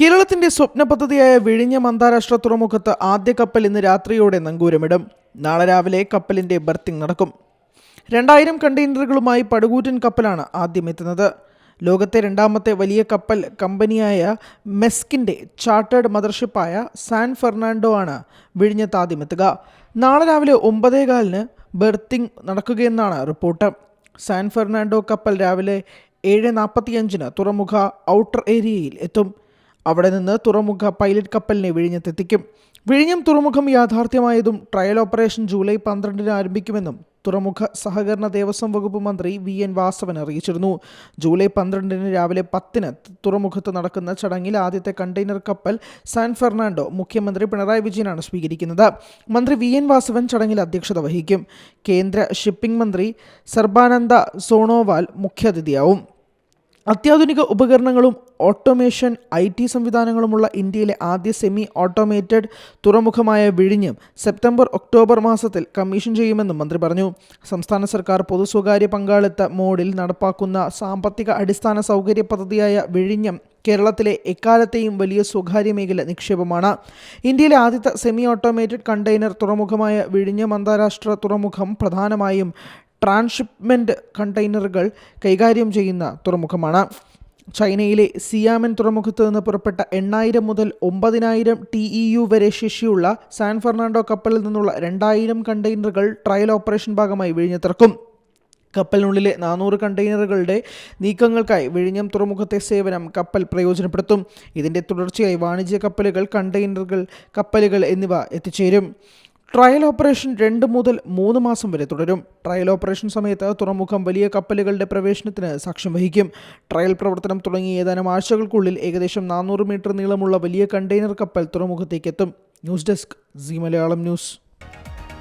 കേരളത്തിന്റെ സ്വപ്ന പദ്ധതിയായ വിഴിഞ്ഞം അന്താരാഷ്ട്ര തുറമുഖത്ത് ആദ്യ കപ്പൽ ഇന്ന് രാത്രിയോടെ നങ്കൂരമിടും. നാളെ രാവിലെ കപ്പലിന്റെ ബർത്തിങ് നടക്കും. രണ്ടായിരം കണ്ടെയ്നറുകളുമായി പടുകൂറ്റൻ കപ്പലാണ് ആദ്യം എത്തുന്നത്. ലോകത്തെ രണ്ടാമത്തെ വലിയ കപ്പൽ കമ്പനിയായ മെസ്കിന്റെ ചാർട്ടേഡ് മദർഷിപ്പായ സാൻ ഫെർണാണ്ടോ ആണ് വിഴിഞ്ഞത്ത് ആദ്യം എത്തുക. നാളെ രാവിലെ ഒമ്പതേകാലിന് ബെർത്തിങ് നടക്കുകയെന്നാണ് റിപ്പോർട്ട്. സാൻ ഫെർണാണ്ടോ കപ്പൽ രാവിലെ ഏഴ് നാൽപ്പത്തിയഞ്ചിന് തുറമുഖ ഔട്ടർ ഏരിയയിൽ എത്തും. അവിടെ നിന്ന് തുറമുഖ പൈലറ്റ് കപ്പലിനെ വിഴിഞ്ഞത്തെത്തിക്കും. വിഴിഞ്ഞം തുറമുഖം യാഥാർത്ഥ്യമായതും ട്രയൽ ഓപ്പറേഷൻ ജൂലൈ പന്ത്രണ്ടിന് ആരംഭിക്കുമെന്നും തുറമുഖ സഹകരണ ദേവസ്വം വകുപ്പ് മന്ത്രി വി എൻ വാസവൻ അറിയിച്ചിരുന്നു. ജൂലൈ പന്ത്രണ്ടിന് രാവിലെ പത്തിന് തുറമുഖത്ത് നടക്കുന്ന ചടങ്ങിൽ ആദ്യത്തെ കണ്ടെയ്നർ കപ്പൽ സാൻ ഫെർണാണ്ടോ മുഖ്യമന്ത്രി പിണറായി വിജയനാണ് സ്വീകരിക്കുന്നത്. മന്ത്രി വി എൻ വാസവൻ ചടങ്ങിൽ അധ്യക്ഷത വഹിക്കും. കേന്ദ്ര ഷിപ്പിംഗ് മന്ത്രി സർബാനന്ദ സോണോവാൽ മുഖ്യാതിഥിയാവും. അത്യാധുനിക ഉപകരണങ്ങളും ഓട്ടോമേഷൻ ഐ ടി സംവിധാനങ്ങളുമുള്ള ഇന്ത്യയിലെ ആദ്യ സെമി ഓട്ടോമേറ്റഡ് തുറമുഖമായ വിഴിഞ്ഞം സെപ്റ്റംബർ ഒക്ടോബർ മാസത്തിൽ കമ്മീഷൻ ചെയ്യുമെന്നും മന്ത്രി പറഞ്ഞു. സംസ്ഥാന സർക്കാർ പൊതു സ്വകാര്യ പങ്കാളിത്ത മോഡിൽ നടപ്പാക്കുന്ന സാമ്പത്തിക അടിസ്ഥാന സൗകര്യ പദ്ധതിയായ വിഴിഞ്ഞം കേരളത്തിലെ എക്കാലത്തെയും വലിയ സ്വകാര്യ മേഖല നിക്ഷേപമാണ്. ഇന്ത്യയിലെ ആദ്യത്തെ സെമി ഓട്ടോമേറ്റഡ് കണ്ടെയ്നർ തുറമുഖമായ വിഴിഞ്ഞം അന്താരാഷ്ട്ര തുറമുഖം പ്രധാനമായും ട്രാൻസ്ഷിപ്മെന്റ് കണ്ടെയ്നറുകൾ കൈകാര്യം ചെയ്യുന്ന തുറമുഖമാണ്. ചൈനയിലെ സിയാമൻ തുറമുഖത്ത് നിന്ന് പുറപ്പെട്ട എണ്ണായിരം മുതൽ ഒമ്പതിനായിരം ടി ഇ യു വരെ ശേഷിയുള്ള സാൻ ഫെർണാണ്ടോ കപ്പലിൽ നിന്നുള്ള രണ്ടായിരം കണ്ടെയ്നറുകൾ ട്രയൽ ഓപ്പറേഷൻ ഭാഗമായി വിഴിഞ്ഞത്തിറക്കും കപ്പലിനുള്ളിലെ നാനൂറ് കണ്ടെയ്നറുകളുടെ നീക്കങ്ങൾക്കായി വിഴിഞ്ഞം തുറമുഖത്തെ സേവനം കപ്പൽ പ്രയോജനപ്പെടുത്തും. ഇതിന്റെ തുടർച്ചയായി വാണിജ്യ കപ്പലുകൾ കണ്ടെയ്നറുകൾ കപ്പലുകൾ എന്നിവ എത്തിച്ചേരും. ട്രയൽ ഓപ്പറേഷൻ രണ്ട് മുതൽ മൂന്ന് മാസം വരെ തുടരും. ട്രയൽ ഓപ്പറേഷൻ സമയത്ത് തുറമുഖം വലിയ കപ്പലുകളുടെ പ്രവേശനത്തിന് സാക്ഷ്യം വഹിക്കും. ട്രയൽ പ്രവർത്തനം തുടങ്ങി ഏതാനും ആഴ്ചകൾക്കുള്ളിൽ ഏകദേശം നാനൂറ് മീറ്റർ നീളമുള്ള വലിയ കണ്ടെയ്നർ കപ്പൽ തുറമുഖത്തേക്ക് എത്തും news desk C Malayalam news.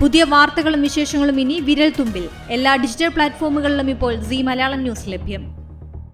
പുതിയ വാർത്തകളും വിശേഷങ്ങളും ഇനി വിരൽ തുമ്പിൽ എല്ലാ ഡിജിറ്റൽ പ്ലാറ്റ്ഫോമുകളിലും ഇപ്പോൾ സി മലയാളം ന്യൂസ് ലഭ്യം.